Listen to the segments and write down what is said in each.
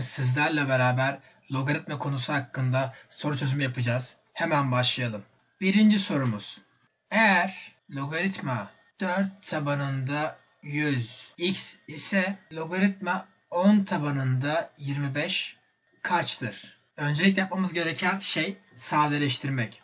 sizlerle beraber logaritma konusu hakkında soru çözümü yapacağız. Hemen başlayalım. Birinci sorumuz. Eğer logaritma 4 tabanında 100 x ise logaritma 10 tabanında 25 kaçtır? Öncelikle yapmamız gereken şey sadeleştirmek.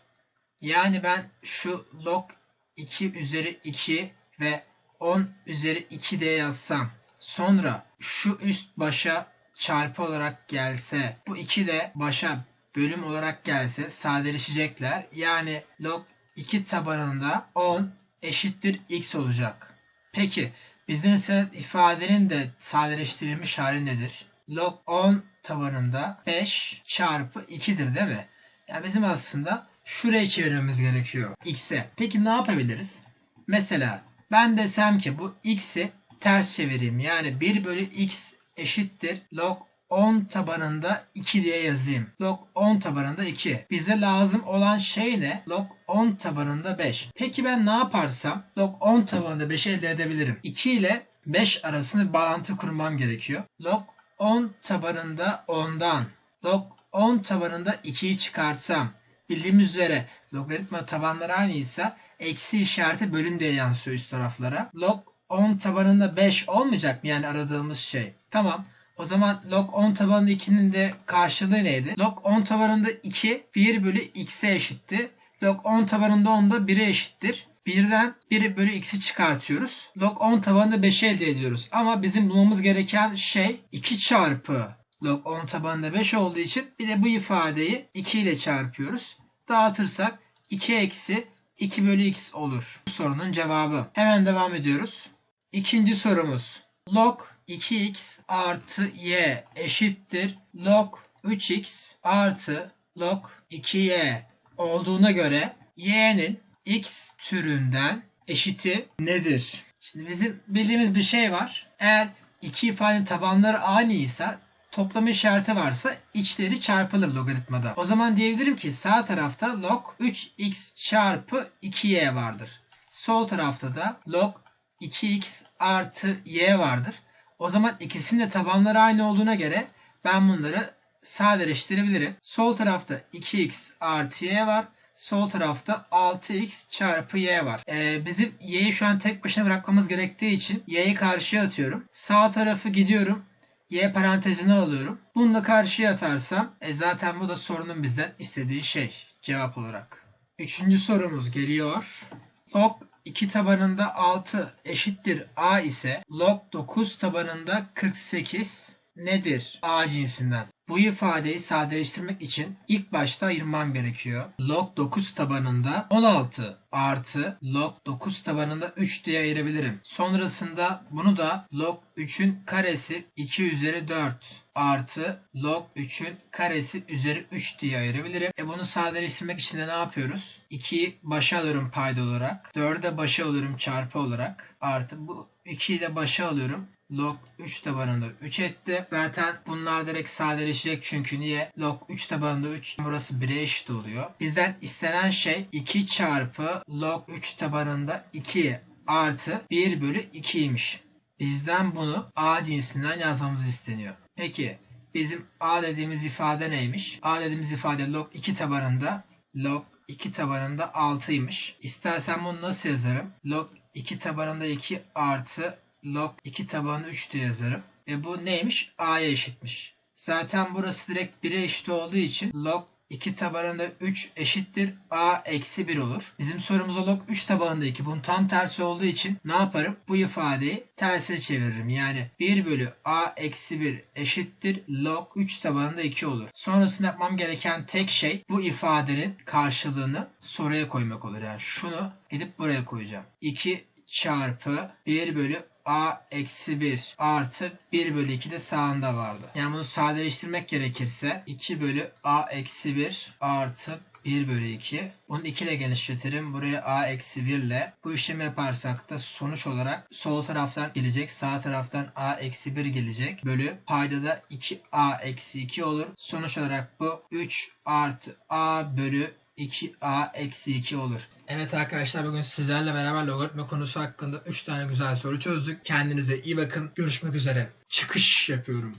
Yani ben şu log 2 üzeri 2 ve 10 üzeri 2 diye yazsam sonra şu üst başa çarpı olarak gelse bu 2 de başa bölüm olarak gelse sadeleşecekler. Yani log 2 tabanında 10 eşittir x olacak. Peki bizden istenen ifadenin de sadeleştirilmiş hali nedir? Log 10 tabanında 5 çarpı 2'dir değil mi? Yani bizim aslında şuraya çevirmemiz gerekiyor x'e. Peki ne yapabiliriz? Mesela ben desem ki bu x'i ters çevireyim. Yani 1 bölü x eşittir log 10 tabanında 2 diye yazayım. Log 10 tabanında 2. Bize lazım olan şey ne? Log 10 tabanında 5. Peki ben ne yaparsam log 10 tabanında 5'i elde edebilirim. 2 ile 5 arasında bağlantı kurmam gerekiyor. Log 10 tabanında 10'dan log 10 tabanında 2'yi çıkarsam bildiğimiz üzere logaritma tabanları aynıysa eksi işareti bölüm diye yansıyor üst taraflara. Log 10 tabanında 5 olmayacak mı yani aradığımız şey? Tamam. O zaman log 10 tabanında 2'nin de karşılığı neydi? Log 10 tabanında 2 1 bölü x'e eşitti. Log 10 tabanında 10 da 1'e eşittir. 1'den 1 bölü x'i çıkartıyoruz. Log 10 tabanında 5'i elde ediyoruz. Ama bizim bulmamız gereken şey 2 çarpı log 10 tabanında 5 olduğu için bir de bu ifadeyi 2 ile çarpıyoruz. Dağıtırsak 2 eksi 2 bölü x olur. Bu sorunun cevabı. Hemen devam ediyoruz. İkinci sorumuz. Log 2x artı y eşittir log 3x artı log 2y olduğuna göre y'nin x türünden eşiti nedir? Şimdi bizim bildiğimiz bir şey var. Eğer iki ifadenin tabanları aynıysa toplama işareti varsa içleri çarpılır logaritmada. O zaman diyebilirim ki sağ tarafta log 3x çarpı 2y vardır. Sol tarafta da log 2x artı y vardır. O zaman ikisinin de tabanları aynı olduğuna göre ben bunları sadeleştirebilirim. Sol tarafta 2x artı y var. Sol tarafta 6x çarpı y var. Ee, bizim y'yi şu an tek başına bırakmamız gerektiği için y'yi karşıya atıyorum. Sağ tarafı gidiyorum. Y parantezine alıyorum. Bununla karşıya atarsam e zaten bu da sorunun bizden istediği şey cevap olarak. Üçüncü sorumuz geliyor. Log 2 tabanında 6 eşittir a ise log 9 tabanında 48 nedir a cinsinden? Bu ifadeyi sadeleştirmek için ilk başta ayırmam gerekiyor. Log 9 tabanında 16 artı log 9 tabanında 3 diye ayırabilirim. Sonrasında bunu da log 3'ün karesi 2 üzeri 4 artı log 3'ün karesi üzeri 3 diye ayırabilirim. E bunu sadeleştirmek için de ne yapıyoruz? 2'yi başa alıyorum payda olarak. 4'ü de başa alıyorum çarpı olarak. Artı bu 2'yi de başa alıyorum log 3 tabanında 3 etti. Zaten bunlar direkt sadeleşecek çünkü niye? Log 3 tabanında 3 burası 1'e eşit oluyor. Bizden istenen şey 2 çarpı log 3 tabanında 2 artı 1 bölü 2'ymiş. Bizden bunu a cinsinden yazmamız isteniyor. Peki bizim a dediğimiz ifade neymiş? a dediğimiz ifade log 2 tabanında log 2 tabanında 6'ymış. İstersen bunu nasıl yazarım? Log 2 tabanında 2 artı log 2 tabanı 3 diye yazarım. Ve bu neymiş? A'ya eşitmiş. Zaten burası direkt 1'e eşit olduğu için log 2 tabanında 3 eşittir A eksi 1 olur. Bizim sorumuzda log 3 tabanında 2. Bunun tam tersi olduğu için ne yaparım? Bu ifadeyi tersine çeviririm. Yani 1 bölü A eksi 1 eşittir log 3 tabanında 2 olur. Sonrasında yapmam gereken tek şey bu ifadenin karşılığını soruya koymak olur. Yani şunu gidip buraya koyacağım. 2 çarpı 1 bölü a eksi 1 artı 1 bölü 2 de sağında vardı. Yani bunu sadeleştirmek gerekirse 2 bölü a eksi 1 artı 1 bölü 2. Bunu 2 ile genişletirim. Buraya a eksi 1 ile. Bu işlemi yaparsak da sonuç olarak sol taraftan gelecek. Sağ taraftan a eksi 1 gelecek. Bölü payda da 2a eksi 2 olur. Sonuç olarak bu 3 artı a bölü 2a eksi 2 olur. Evet arkadaşlar bugün sizlerle beraber logaritma konusu hakkında 3 tane güzel soru çözdük. Kendinize iyi bakın. Görüşmek üzere. Çıkış yapıyorum.